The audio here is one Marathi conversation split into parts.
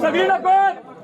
सगळी नको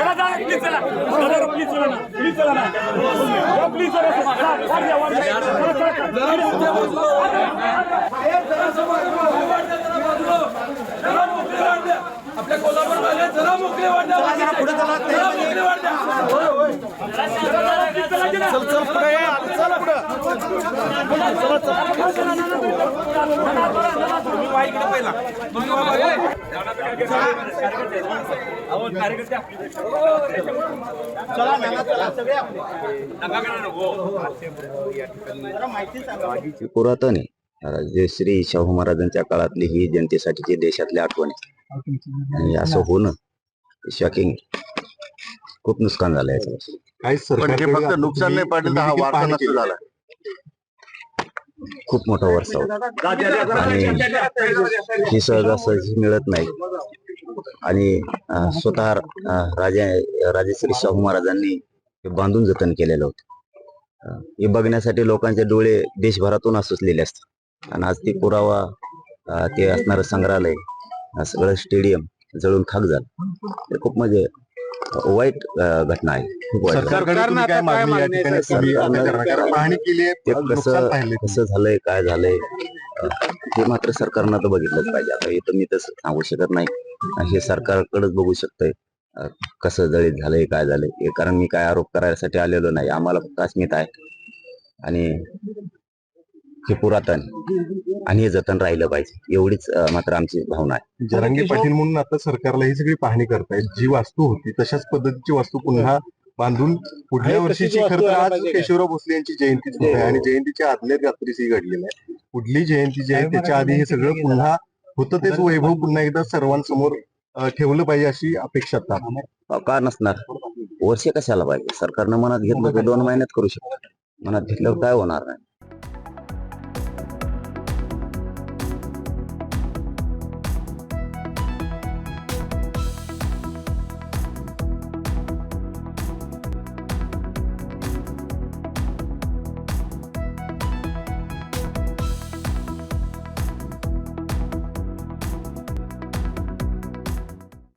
चला चला प्लीज चला ना प्लीज चला ना प्लीज चला चला, वाढ द्या, वाढ द्या. चला, चला, चला. आपल्या कोल्हापूर जरा मोकळे वाढल्या जरा मोकळे वाढल्या पहिला पुरातन जे श्री शाहू महाराजांच्या काळातली ही जनतेसाठीची देशातली आठवण आहे. आणि असं होणं शॉकिंग खूप नुकसान झालं याचं काही पण हे फक्त नुकसान नाही पाडलं तर हा वारसा नष्ट झाला. खूप मोठा वर्षा होता आणि ही सहजासहजी मिळत नाही. आणि स्वतः अं, राजा राजेश्री शाहू महाराजांनी हे बांधून जतन केलेलं होतं. हे बघण्यासाठी लोकांचे डोळे देशभरातून असलेले असतात. आणि आज ती पुरावा ते असणारं संग्रहालय सगळं स्टेडियम जळून खाक झालं. खूप म्हणजे वाईट घटना आहे. पाहणी केली ते कसं झालंय काय झालंय हे मात्र सरकारनं तर बघितलंच पाहिजे. आता हे तर मी तसं सांगू शकत नाही. हे सरकारकडेच बघू शकतंय. कसं जळीत झालंय काय झालंय. हे कारण मी काय आरोप करायसाठी आलेलो नाही. आम्हाला फक्त अस्मिता आहे. आणि हे पुरातन आणि हे जतन राहिलं पाहिजे. एवढीच मात्र आमची भावना आहे. जरांगे पाटील म्हणून आता सरकारला ही सगळी पाहणी करतायत. जी वास्तू होती तशाच पद्धतीची वास्तू पुन्हा बांधून पुढल्या वर्षीची खरं तर आज केशवराव भोसले यांची जयंतीच होत आहे? आणि जयंतीच्या आदल्या रात्रीच ही घडलेलं आहे. पुढली जयंती जी आहे त्याच्या आधी हे सगळं पुन्हा होतं तेच वैभव पुन्हा एकदा सर्वांसमोर ठेवलं पाहिजे अशी अपेक्षा का नसणार? वर्ष कशाला पाहिजे? सरकारनं मनात घेतलं तर दोन महिन्यात करू शकतो. मनात घेतल्यावर काय होणार नाही?